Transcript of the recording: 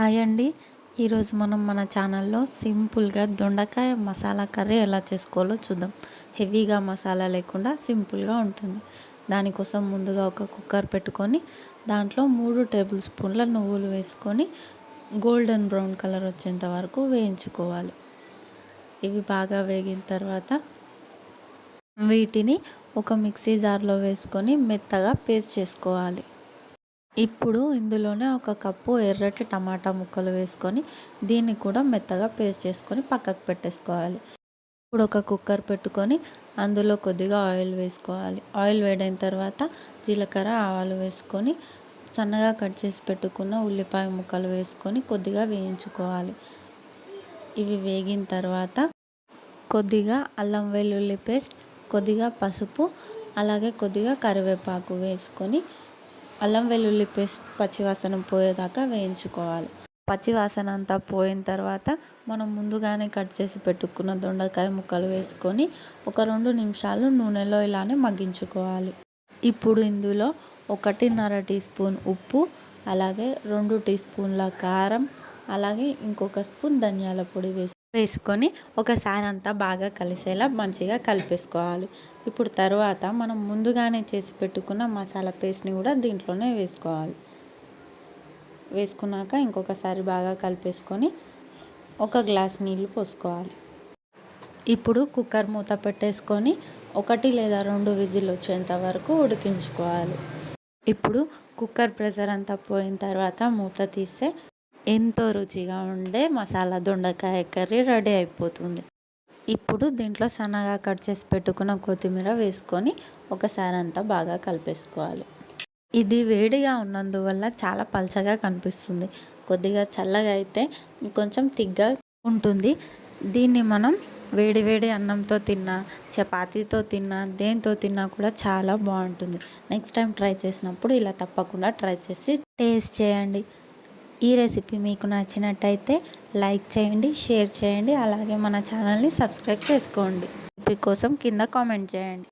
Hi అండి. ఈరోజు మనం మన ఛానల్లో సింపుల్గా దొండకాయ మసాలా కర్రీ ఎలా చేసుకోవాలో చూద్దాం. హెవీగా మసాలా లేకుండా సింపుల్గా ఉంటుంది. దానికోసం ముందుగా ఒక కుక్కర్ పెట్టుకొని దాంట్లో మూడు టేబుల్ స్పూన్ల నువ్వులు వేసుకొని గోల్డెన్ బ్రౌన్ కలర్ వచ్చేంత వరకు వేయించుకోవాలి. ఇవి బాగా వేగిన తర్వాత వీటిని ఒక మిక్సీ జార్లో వేసుకొని మెత్తగా పేస్ట్ చేసుకోవాలి. ఇప్పుడు ఇందులోనే ఒక కప్పు ఎర్రటి టమాటా ముక్కలు వేసుకొని దీన్ని కూడా మెత్తగా పేస్ట్ చేసుకొని పక్కకు పెట్టేసుకోవాలి. ఇప్పుడు ఒక కుక్కర్ పెట్టుకొని అందులో కొద్దిగా ఆయిల్ వేసుకోవాలి. ఆయిల్ వేడైన తర్వాత జీలకర్ర ఆవాలు వేసుకొని సన్నగా కట్ చేసి పెట్టుకున్న ఉల్లిపాయ ముక్కలు వేసుకొని కొద్దిగా వేయించుకోవాలి. ఇవి వేగిన తర్వాత కొద్దిగా అల్లం వెల్లుల్లి పేస్ట్ కొద్దిగా పసుపు అలాగే కొద్దిగా కరివేపాకు వేసుకొని అల్లం వెల్లుల్లి పేస్ట్ పచ్చివాసన పోయేదాకా వేయించుకోవాలి. పచ్చివాసన అంతా పోయిన తర్వాత మనం ముందుగానే కట్ చేసి పెట్టుకున్న దొండకాయ ముక్కలు వేసుకొని ఒక రెండు నిమిషాలు నూనెలో ఇలానే మగ్గించుకోవాలి. ఇప్పుడు ఇందులో ఒకటిన్నర టీ స్పూన్ ఉప్పు అలాగే రెండు టీ స్పూన్ల కారం అలాగే ఇంకొక స్పూన్ ధనియాల పొడి వేసి వేసుకొని ఒకసారి అంతా బాగా కలిసేలా మంచిగా కలిపేసుకోవాలి. ఇప్పుడు తర్వాత మనం ముందుగానే చేసి పెట్టుకున్న మసాలా పేస్ట్ని కూడా దీంట్లోనే వేసుకోవాలి. వేసుకున్నాక ఇంకొకసారి బాగా కలిపేసుకొని ఒక గ్లాస్ నీళ్ళు పోసుకోవాలి. ఇప్పుడు కుక్కర్ మూత పెట్టేసుకొని ఒకటి లేదా రెండు విజిల్ వచ్చేంత వరకు ఉడికించుకోవాలి. ఇప్పుడు కుక్కర్ ప్రెషర్ అంతా పోయిన తర్వాత మూత తీస్తే ఎంతో రుచిగా ఉండే మసాలా దొండకాయ కర్రీ రెడీ అయిపోతుంది. ఇప్పుడు దీంట్లో సన్నగా కట్ చేసి పెట్టుకున్న కొత్తిమీర వేసుకొని ఒకసారి అంతా బాగా కలిపేసుకోవాలి. ఇది వేడిగా ఉన్నందువల్ల చాలా పలచగా కనిపిస్తుంది. కొద్దిగా చల్లగా అయితే కొంచెం తిగ్గా ఉంటుంది. దీన్ని మనం వేడి వేడి అన్నంతో తిన్నా చపాతీతో తిన్నా దేంతో తిన్నా కూడా చాలా బాగుంటుంది. నెక్స్ట్ టైం ట్రై చేసినప్పుడు ఇలా తప్పకుండా ట్రై చేసి టేస్ట్ చేయండి. ఈ రెసిపీ మీకు నచ్చినట్టయితే లైక్ చేయండి షేర్ చేయండి అలాగే మన ఛానల్ని సబ్స్క్రైబ్ చేసుకోండి. రెసిపీ కోసం కింద కామెంట్ చేయండి.